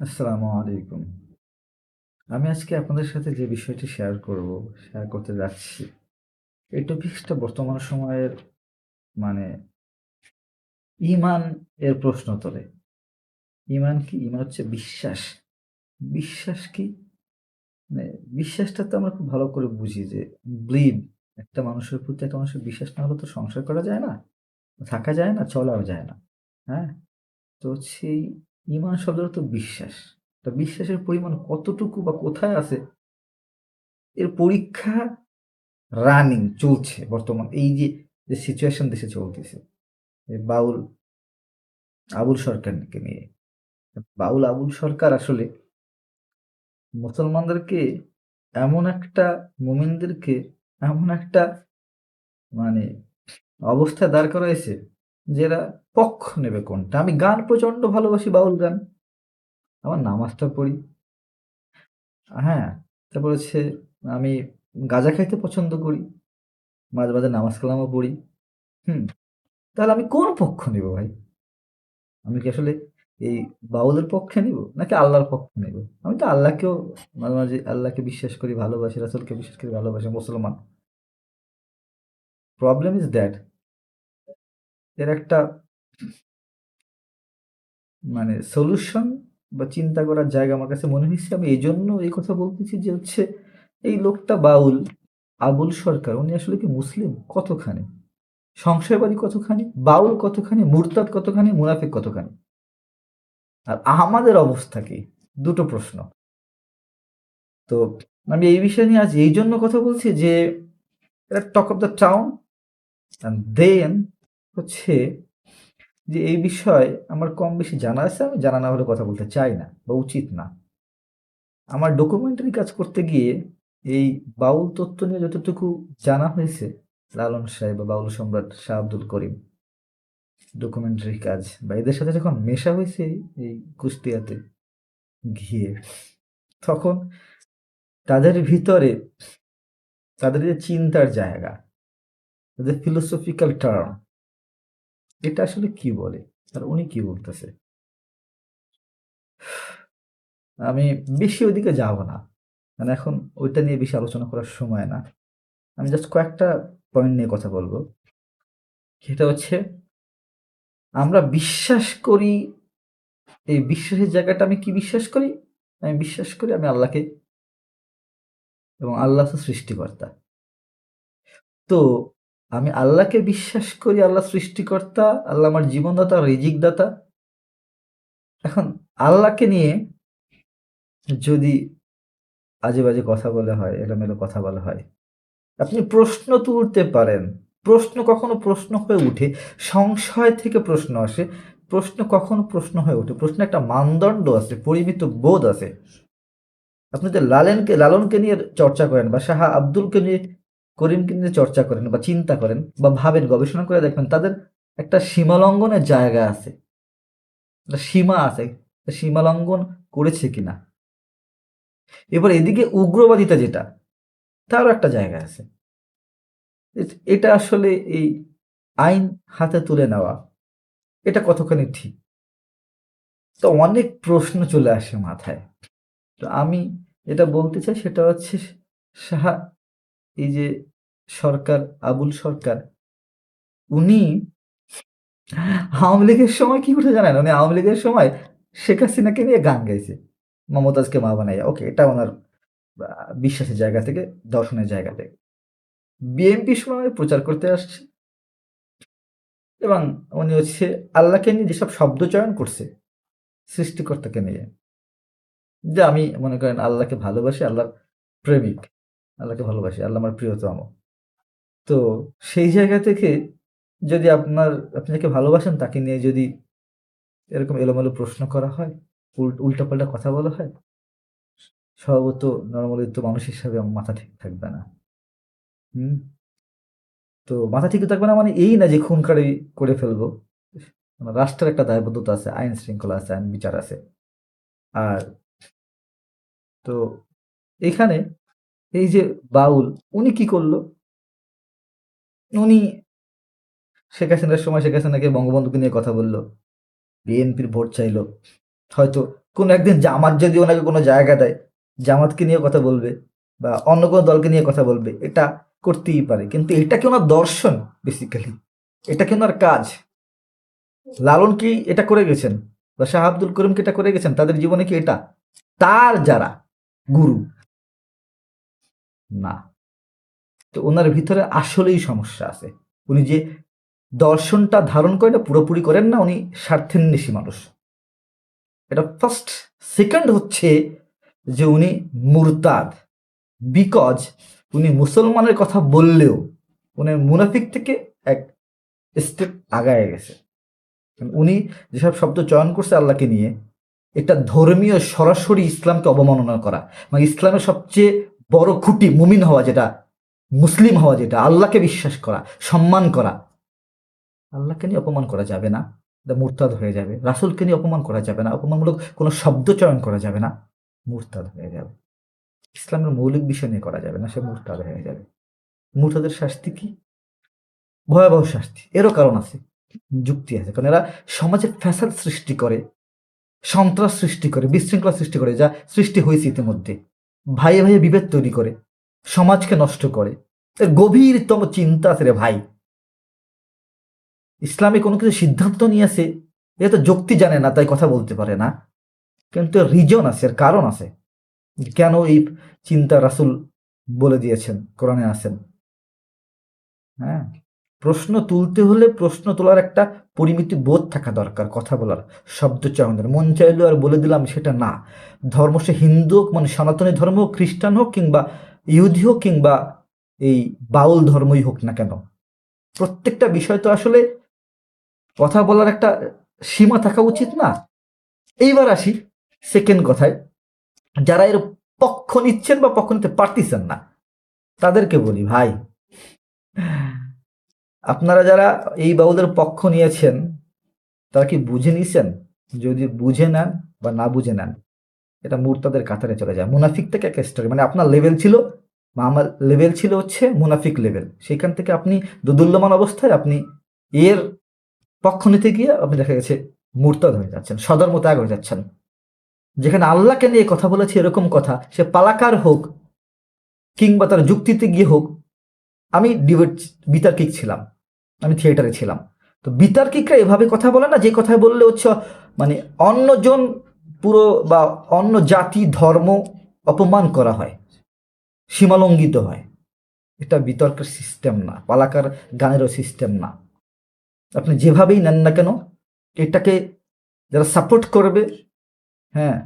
আসসালামু আলাইকুম। আমি আজকে আপনাদের সাথে যে বিষয়টি শেয়ার করব, শেয়ার করতে যাচ্ছি। এই টপিক্সটা বর্তমান সময়ের মানে ইমান এর প্রশ্ন তোলে। ইমান কি? ইমান হচ্ছে বিশ্বাস। বিশ্বাস কি? মানে বিশ্বাসটা তো আমরা খুব ভালো করে বুঝি যে বিলিভ একটা মানুষের প্রতি একটা মানুষের বিশ্বাস না হলে তো সংসার করা যায় না, থাকা যায় না, চলাও যায় না। হ্যাঁ? তো সেই ঈমান শব্দটা তো বিশ্বাস। তা বিশ্বাসের পরিমাণ কতটুকু বা কোথায় আছে এর পরীক্ষা রানিং চলছে বর্তমান এই যে, যে সিচুয়েশন দেশে চলতেছে। বাউল আবুল সরকারকে নিয়ে। বাউল আবুল সরকার আসলে মুসলমানদেরকে এমন একটা মুমিনদেরকে এমন একটা মানে অবস্থায় দাঁড় করাইছে যে এরা পক্ষ নেবে কোনটা। আমি গান প্রচণ্ড ভালোবাসি বাউল গান। আমার নামাজটা পড়ি। হ্যাঁ, তারপর হচ্ছে আমি গাঁজা খাইতে পছন্দ করি। মাঝে, মাঝে নামাজ কালামও পড়ি। হুম? তাহলে আমি কোন পক্ষ নিব ভাই? আমি কি আসলে এই বাউলের পক্ষে নিব? নাকি আল্লাহর পক্ষে নিব? আমি তো আল্লাহকেও মাঝে, মাঝে আল্লাহকে বিশ্বাস করি, ভালোবাসি, রাসূলকে বিশ্বাস করি, ভালোবাসি, মুসলমান। প্রবলেম ইজ দ্যাট এর একটা মানে সলিউশন বা চিন্তা করার জায়গা আমার কাছে মনে হয়েছে আমি এই জন্য এই কথা বলতেছি যে হচ্ছে এই লোকটা বাউল, আবুল সরকার উনি আসলে কি মুসলিম? কতখানি? সংশয়বাদী কতখানি? বাউল কতখানি? মুরতাদ কতখানি? মুনাফিক কতখানি? আর আমাদের অবস্থা কি? দুটো প্রশ্ন। তো আমি এই বিষয় নিয়ে আজ এই জন্য কথা বলছি যে talk of the town and then হচ্ছে যে এই বিষয়ে আমার কম বেশি জানা আছে। আমি জানা না হলে কথা বলতে চাই না বা উচিত না। আমার ডকুমেন্টারি কাজ করতে গিয়ে এই বাউল তত্ত্ব নিয়ে যতটুকু জানা হয়েছে লালন সাহেব বা বাউল সম্রাট শাহ আব্দুল করিম ডকুমেন্টারি কাজ বা এদের সাথে যখন মেশা হয়েছে এই কুষ্টিয়াতে গিয়ে, তখন তাদের ভিতরে তাদের যে চিন্তার জায়গা, তাদের ফিলোসফিক্যাল টার্ম এটা আসলে কি বলে? আর উনি কি বলতেছে? আমি বেশি ওইদিকে যাব না। মানে এখন ওইটা নিয়ে বেশি আলোচনা করার সময় না। আমি জাস্ট কয়েকটা পয়েন্ট নিয়ে কথা বলব। সেটা হচ্ছে, আমরা বিশ্বাস করি, এই বিশ্বাসের জায়গাটা আমি কি বিশ্বাস করি? আমি বিশ্বাস করি আমি আল্লাহকে এবং আল্লাহ সৃষ্টিকর্তা। তো আমি আল্লাহকে বিশ্বাস করি, আল্লাহ সৃষ্টিকর্তা, আল্লাহ আমার জীবনদাতা, রিজিকদাতা। এখন আল্লাহকে নিয়ে যদি আজে বাজে কথা বলা হয়, এলোমেলো কথা বলা হয়, আপনি প্রশ্ন তুলতে পারেন। প্রশ্ন কখনো প্রশ্ন হয়ে উঠে, সংশয় থেকে প্রশ্ন আসে। প্রশ্ন কখনো প্রশ্ন হয়ে ওঠে। প্রশ্ন একটা মানদণ্ড আছে, পরিমিত বোধ আছে। আপনি যে লালেনকে, লালনকে নিয়ে চর্চা করেন বা শাহা আব্দুলকে নিয়ে করিমকে নিয়ে চর্চা করেন বা চিন্তা করেন বা ভাবেন, গবেষণা করে দেখবেন তাদের একটা সীমালঙ্ঘনের জায়গা আছে। সীমা আছে সীমালঙ্ঘন করেছে কিনা। এবার এদিকে উগ্রবাদিতা যেটা, তারও একটা জায়গা আছে। এটা আসলে এই আইন হাতে তুলে নেওয়া, এটা কতখানি ঠিক? তো অনেক প্রশ্ন চলে আসে মাথায়। তো আমি যেটা বলতে চাই, সেটা হচ্ছে সাহা এই যে সরকার, আবুল সরকার। উনি আওয়ামী লীগের সময় কি করতে জানেন? উনি আওয়ামী লীগের সময় শেখ হাসিনাকে নিয়ে গান গাইছে। মমতাজকে মা বানাইয়া। ওকে, এটা ওনার বিশ্বাসের জায়গা থেকে, দর্শনের জায়গা থেকে। বিএনপি সময় প্রচার করতে আসছে। এবং উনি হচ্ছে আল্লাহকে নিয়ে যেসব শব্দ চয়ন করছে, সৃষ্টিকর্তাকে নিয়ে। যে আমি মনে করেন আল্লাহকে ভালোবাসি, আল্লাহর প্রেমিক। আল্লাহকে ভালোবাসি, আল্লাহ আমার প্রিয়তম। তো সেই জায়গা থেকে যদি আপনার, আপনি যাকে ভালোবাসেন তাকে নিয়ে যদি এরকম এলোমেলো প্রশ্ন করা হয় উল্টাপাল্টা কথা বলা হয় স্বভাবত নর্মালি তো মানুষ হিসাবে আমার মাথা ঠিক থাকবে না। হুম? তো মাথা ঠিক থাকবে না মানে এই না যে খুন খাড়ি করে ফেলব। রাষ্ট্রের একটা দায়বদ্ধতা আছে, আইন শৃঙ্খলা আছে, আইন বিচার আছে। আর তো এখানে এই যে বাউল, উনি কি করল? উনি শেখ হাসিনার সময় শেখ হাসিনাকে বঙ্গবন্ধুকে নিয়ে কথা বলল, বিএনপির ভোট চাইলো। হয়তো কোন একদিন জামাত যদি ওনাকে কোনো জায়গা দেয়, জামাতকে নিয়ে কথা বলবে বা অন্য কোনো দলকে নিয়ে কথা বলবে, এটা করতেই পারে। কিন্তু এটা কি ওনার দর্শন বেসিক্যালি এটা কি ওনার কাজ? লালন কি এটা করে গেছেন? বা শাহ আব্দুল করিম কি এটা করে গেছেন? তাদের জীবনে কি এটা? তার যারা গুরু, না। তো ওনার ভিতরে আসলেই সমস্যা আছে। উনি যে দর্শনটা ধারণ করেন না, পুরোপুরি করেন না, উনি স্বার্থেন্বেষী মানুষ। এটা ফার্স্ট সেকেন্ড হচ্ছে যে উনি মুরতাদ। বিকজ উনি মুসলমানের কথা বললেও উনি মুনাফিক থেকে এক স্টেপ আগায় গেছে। উনি যেসব শব্দ চয়ন করছে আল্লাহকে নিয়ে এটা ধর্মীয় সরাসরি ইসলামকে অবমাননা করা মানে ইসলামের সবচেয়ে বড় খুঁটি মুমিন হওয়া যেটা মুসলিম হওয়া যেটা, আল্লাহকে বিশ্বাস করা, সম্মান করা, আল্লাহকে নিয়ে অপমান করা যাবে না। এটা মুরতাদ হয়ে যাবে। রাসুলকে নিয়ে অপমান করা যাবে না। অপমানমূলক কোনো শব্দ চয়ন করা যাবে না। মুরতাদ হয়ে যাবে। ইসলামের মৌলিক বিষয় নিয়ে করা যাবে না, সে মুরতাদ হয়ে যাবে। মুরতাদের শাস্তি কি? ভয়াবহ শাস্তি। এরও কারণ আছে, যুক্তি আছে। কারণ এরা সমাজে ফ্যাসাদ সৃষ্টি করে, সন্ত্রাস সৃষ্টি করে, বিশৃঙ্খলা সৃষ্টি করে, যা সৃষ্টি হয়েছে ইতিমধ্যে। ভাইয়ে ভাইয়ে বিভেদ তৈরি করে। সমাজকে নষ্ট করে। এর গভীরতম চিন্তা আছে রে ভাই। ইসলামে কোনো কিছু সিদ্ধান্ত নিয়েছে, এ তো যুক্তি জানে না, তাই কথা বলতে পারে না। কিন্তু রিজন আছে, এর কারণ আছে। কেন এই চিন্তা রাসুল বলে দিয়েছেন, কোরআনে আছেন? হ্যাঁ প্রশ্ন তুলতে হলে প্রশ্ন তোলার একটা পরিমিতি বোধ থাকা দরকার, কথা বলার শব্দ চয়নের মন চাইলো আর বলে দিলাম সেটা না। ধর্ম সে হিন্দু হোক মানে সনাতনী ধর্ম হোক, খ্রিস্টান হোক কিংবা ইহুদি হোক কিংবা এই বাউল ধর্মই হোক না কেন, প্রত্যেকটা বিষয় তো আসলে কথা বলার একটা সীমা থাকা উচিত না। এইবার আসি সেকেন্ড কথায়। যারা এর পক্ষ নিচ্ছেন বা পক্ষ নিতে পারতেছেন না, তাদেরকে বলি, ভাই, আপনারা যারা এই বাউলের পক্ষ নিয়েছেন, তারা কি বুঝে নিছেন? যদি বুঝে নেন বা না বুঝে নেন এটা মুরতাদের কাতারে চলে যায়। মুনাফিক থেকে একটা স্টোরি মানে আপনার লেভেল ছিল, বা আমার লেভেল ছিল হচ্ছে মুনাফিক লেভেল সেখান থেকে আপনি দুদুল্যমান অবস্থায় আপনি এর পক্ষ নিতে গিয়ে আপনি দেখা গেছে মুরতাদ হয়ে যাচ্ছেন সদর্ম ত্যাগ হয়ে যাচ্ছেন। যেখানে আল্লাহকে নিয়ে কথা বলেছে এরকম কথা, সে পালাকার হোক কিংবা তার যুক্তিতে গিয়ে হোক, আমি ডিবেট বিতার্কিক ছিলাম, আমি থিয়েটারে ছিলাম। তো বিতার্কিকরা এভাবে কথা বলে না, যে কথায় বললে হচ্ছে মানে অন্যজন পুরো বা অন্য জাতি, ধর্ম অপমান করা হয়, সীমালঙ্ঘিত হয়। এটা বিতর্কের সিস্টেম না, পালাকার গানেরও সিস্টেম না। আপনি যেভাবেই নেন না কেন, এটাকে যারা সাপোর্ট করবে হ্যাঁ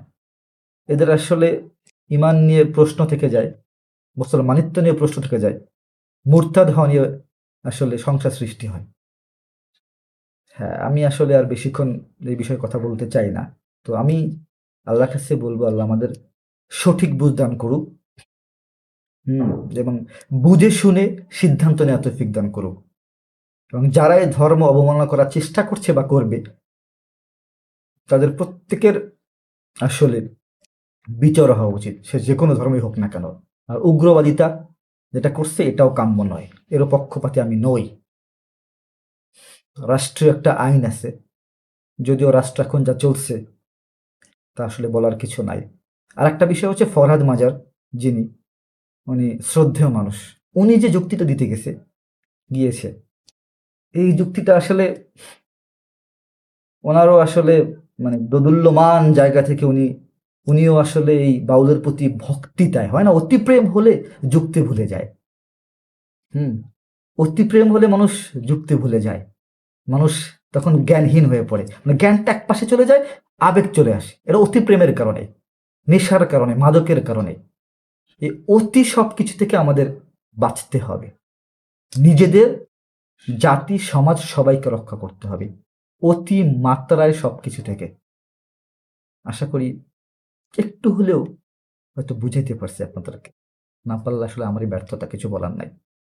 এদের আসলে ইমান নিয়ে প্রশ্ন থেকে যায় মুসলমানিত্ব নিয়ে প্রশ্ন থেকে যায়, মুরতাদ নিয়ে আসলে সংসার সৃষ্টি হয়। হ্যাঁ আমি আসলে আর বেশিক্ষণ এই বিষয়ে কথা বলতে চাই না। তো আমি আল্লাহ কাছে বলব, আল্লাহ আমাদের সঠিক বুঝ দান করুক। হুম, এবং বুঝে শুনে সিদ্ধান্ত নেওয়া তৌফিক দান করুক। এবং যারা এই ধর্ম অবমাননা করার চেষ্টা করছে বা করবে, তাদের প্রত্যেকের আসলে বিচার হওয়া উচিত। সে যে কোনো ধর্মই হোক না কেন। আর উগ্রবাদিতা যেটা করছে, এটাও কাম্য নয়। এরও পক্ষপাতে আমি নই। রাষ্ট্রীয় একটা আইন আছে। যদিও রাষ্ট্র এখন যা চলছে তা আসলে বলার কিছু নাই। আর একটা বিষয় হচ্ছে ফরহাদ মাজার, যিনি, উনি শ্রদ্ধেয় মানুষ। উনি যে যুক্তিটা দিতে গেছে, গিয়েছে, এই যুক্তিটা আসলে ওনারও আসলে মানে দোদুল্যমান জায়গা থেকে উনি, উনিও আসলে এই বাউলের প্রতি ভক্তিটায় হয় না? অতি প্রেম হলে যুক্তি ভুলে যায়। হুম, অতি প্রেম হলে মানুষ যুক্তি ভুলে যায়। মানুষ তখন জ্ঞানহীন হয়ে পড়ে। মানে জ্ঞানটা এক পাশে চলে যায় আবেগ চলে আসে। এটা অতি প্রেমের কারণে, নেশার কারণে, মাদকের কারণে। এই অতি সব কিছু থেকে আমাদের বাঁচতে হবে। নিজেদের, জাতি, সমাজ, সবাইকে রক্ষা করতে হবে। অতি মাত্রায় সব কিছু থেকে। আশা করি একটু হলেও হয়তো বুঝাইতে পারছি আপনাদেরকে। না পারলে আসলে আমারই ব্যর্থতা কিছু বলার নাই।